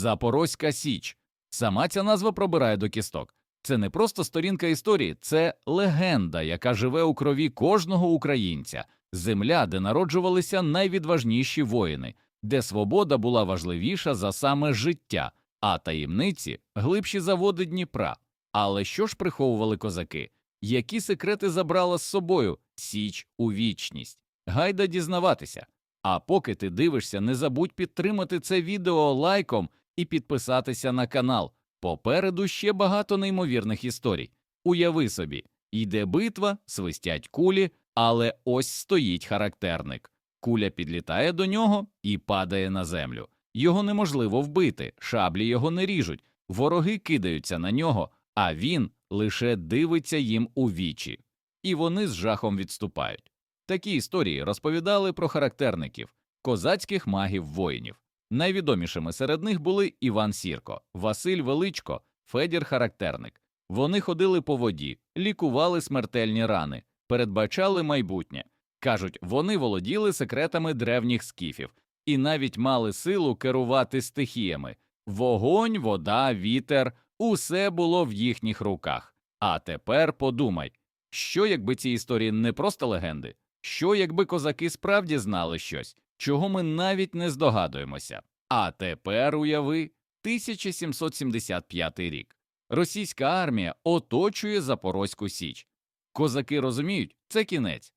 Запорозька Січ. Сама ця назва пробирає до кісток. Це не просто сторінка історії, це легенда, яка живе у крові кожного українця, земля, де народжувалися найвідважніші воїни, де свобода була важливіша за саме життя, а таємниці глибші за води Дніпра. Але що ж приховували козаки? Які секрети забрала з собою Січ у вічність? Гайда дізнаватися. А поки ти дивишся, не забудь підтримати це відео лайком і підписатися на канал. Попереду ще багато неймовірних історій. Уяви собі, йде битва, свистять кулі, але ось стоїть характерник. Куля підлітає до нього і падає на землю. Його неможливо вбити, шаблі його не ріжуть, вороги кидаються на нього, а він лише дивиться їм у вічі. І вони з жахом відступають. Такі історії розповідали про характерників, козацьких магів воїнів. Найвідомішими серед них були Іван Сірко, Василь Величко, Федір Характерник. Вони ходили по воді, лікували смертельні рани, передбачали майбутнє. Кажуть, вони володіли секретами древніх скіфів і навіть мали силу керувати стихіями. Вогонь, вода, вітер усе було в їхніх руках. А тепер подумай, що якби ці історії не просто легенди, що якби козаки справді знали щось, чого ми навіть не здогадуємося. А тепер уяви 1775 рік. Російська армія оточує Запорозьку Січ. Козаки розуміють, це кінець.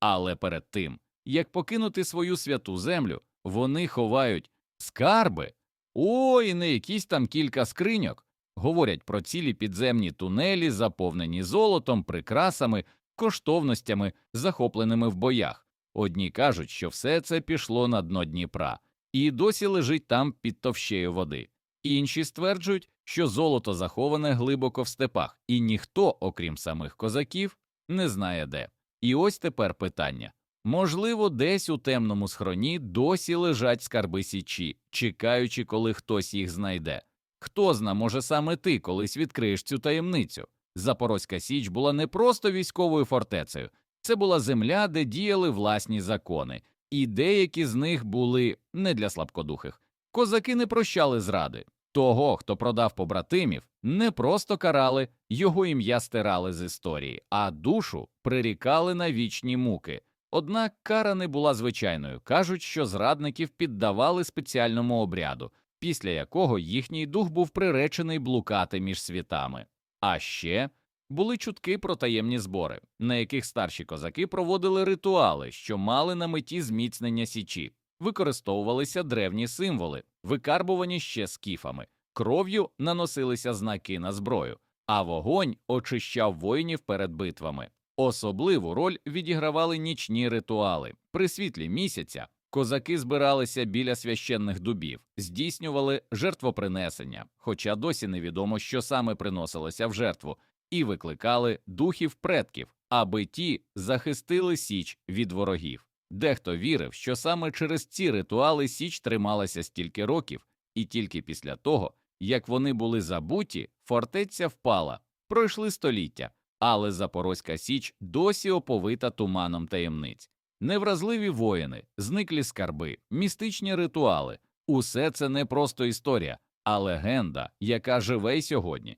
Але перед тим, як покинути свою святу землю, вони ховають скарби. Ой, не якісь там кілька скриньок. Говорять про цілі підземні тунелі, заповнені золотом, прикрасами, коштовностями, захопленими в боях. Одні кажуть, що все це пішло на дно Дніпра і досі лежить там під товщею води. Інші стверджують, що золото заховане глибоко в степах, і ніхто, окрім самих козаків, не знає де. І ось тепер питання можливо, десь у темному схроні досі лежать скарби січі, чекаючи, коли хтось їх знайде. Хто зна, може саме ти колись відкриєш цю таємницю. Запорозька Січ була не просто військовою фортецею, це була земля, де діяли власні закони, і деякі з них були не для слабкодухих. Козаки не прощали зради. Того, хто продав побратимів, не просто карали, його ім'я стирали з історії, а душу прирікали на вічні муки. Однак кара не була звичайною. Кажуть, що зрадників піддавали спеціальному обряду, після якого їхній дух був приречений блукати між світами. А ще були чутки про таємні збори, на яких старші козаки проводили ритуали, що мали на меті зміцнення січі, використовувалися древні символи, викарбувані ще скіфами, кров'ю наносилися знаки на зброю, а вогонь очищав воїнів перед битвами. Особливу роль відігравали нічні ритуали. При світлі місяця козаки збиралися біля священних дубів, здійснювали жертвопринесення, хоча досі невідомо, що саме приносилося в жертву, і викликали духів предків, аби ті захистили Січ від ворогів. Дехто вірив, що саме через ці ритуали Січ трималася стільки років, і тільки після того, як вони були забуті, фортеця впала, пройшли століття, але Запорозька Січ досі оповита туманом таємниць. Невразливі воїни, зниклі скарби, містичні ритуали усе це не просто історія, а легенда, яка живе й сьогодні.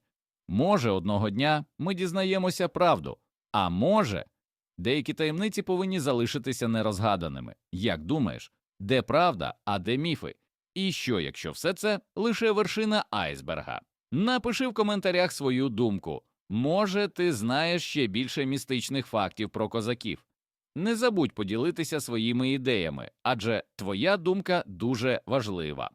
Може, одного дня ми дізнаємося правду, а може, деякі таємниці повинні залишитися нерозгаданими. Як думаєш, де правда, а де міфи? І що, якщо все це лише вершина айсберга? Напиши в коментарях свою думку. Може, ти знаєш ще більше містичних фактів про козаків. Не забудь поділитися своїми ідеями, адже твоя думка дуже важлива.